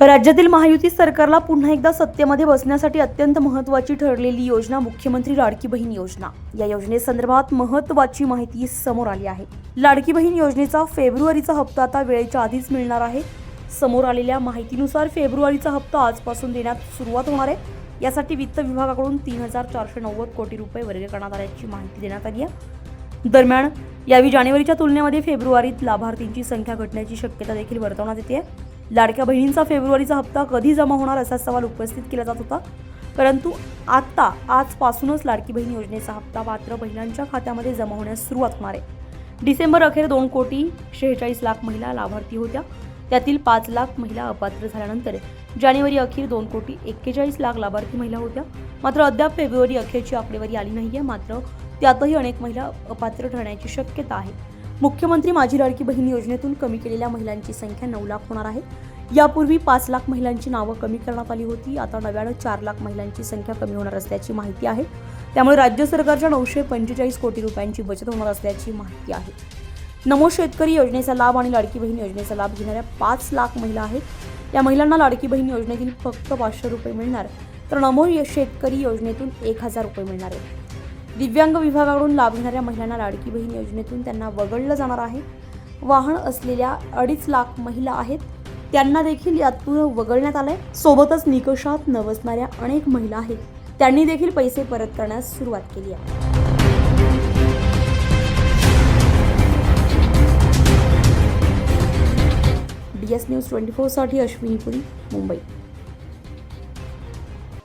राज्यातील महायुती सरकारला पुन्हा एकदा सत्तेमध्ये बसण्यासाठी अत्यंत महत्वाची ठरलेली योजना मुख्यमंत्री लाडकी बहीण योजना. या योजनेसंदर्भात महत्वाची माहिती समोर आली आहे. लाडकी बहीण योजनेचा फेब्रुवारीचा हप्ता आता वेळेच्या आधीच मिळणार आहे. समोर आलेल्या माहितीनुसार फेब्रुवारीचा हप्ता आजपासून देण्यात सुरुवात होणार आहे. यासाठी वित्त विभागाकडून तीन हजार चारशे नव्वद कोटी रुपये वर्ग करण्यात आल्याची माहिती देण्यात आली आहे. दरम्यान यावेळी जानेवारीच्या तुलनेमध्ये फेब्रुवारीत लाभार्थींची संख्या घटण्याची शक्यता देखील वर्तवण्यात येते. लाडक्या बहिणींचा फेब्रुवारीचा हप्ता कधी जमा होणार असा सवाल उपस्थित केला जात होता. परंतु आत्ता आजपासूनच लाडकी बहीण योजनेचा हप्ता मात्र महिलांच्या खात्यामध्ये जमा होण्यास सुरुवात होणार आहे. डिसेंबर अखेर दोन कोटी शेहेचाळीस लाख महिला लाभार्थी होत्या. त्यातील पाच लाख महिला अपात्र झाल्यानंतर जानेवारी अखेर दोन कोटी एक्केचाळीस लाख लाभार्थी महिला होत्या. मात्र अद्याप फेब्रुवारी अखेरची आकडेवारी आली नाही आहे मात्र त्यातही अनेक महिला अपात्र ठरण्याची शक्यता आहे. मुख्यमंत्री माझी लाडकी बहीण योजनेतून कमी केलेल्या महिलांची संख्या नऊ लाख होणार आहे. यापूर्वी पाच लाख महिलांची नावं कमी करण्यात आली होती. आता नव्यानं चार लाख महिलांची संख्या कमी होणार असल्याची माहिती आहे. त्यामुळे राज्य सरकारच्या नऊशे पंचेचाळीस कोटी रुपयांची बचत होणार असल्याची माहिती आहे. नमो शेतकरी योजनेचा लाभ आणि लाडकी बहीण योजनेचा लाभ घेणाऱ्या पाच लाख महिला आहेत. या महिलांना लाडकी बहीण योजनेतील फक्त पाचशे रुपये मिळणार. तर नमो शेतकरी योजनेतून एक हजार रुपये मिळणार आहेत. दिव्यांग विभागाकडून लाभ घेणाऱ्या महिलांना लाडकी बहीण योजनेतून त्यांना वगळलं जाणार आहे. वाहन असलेल्या अडीच लाख महिला आहेत. त्यांना देखील यातून वगळण्यात आलंय. सोबतच निकषात न बसणाऱ्या अनेक महिला आहेत. त्यांनी देखील पैसे परत करण्यास सुरुवात केली आहे. डी एस न्यूज ट्वेंटी फोरसाठी अश्विनी पुरी मुंबई.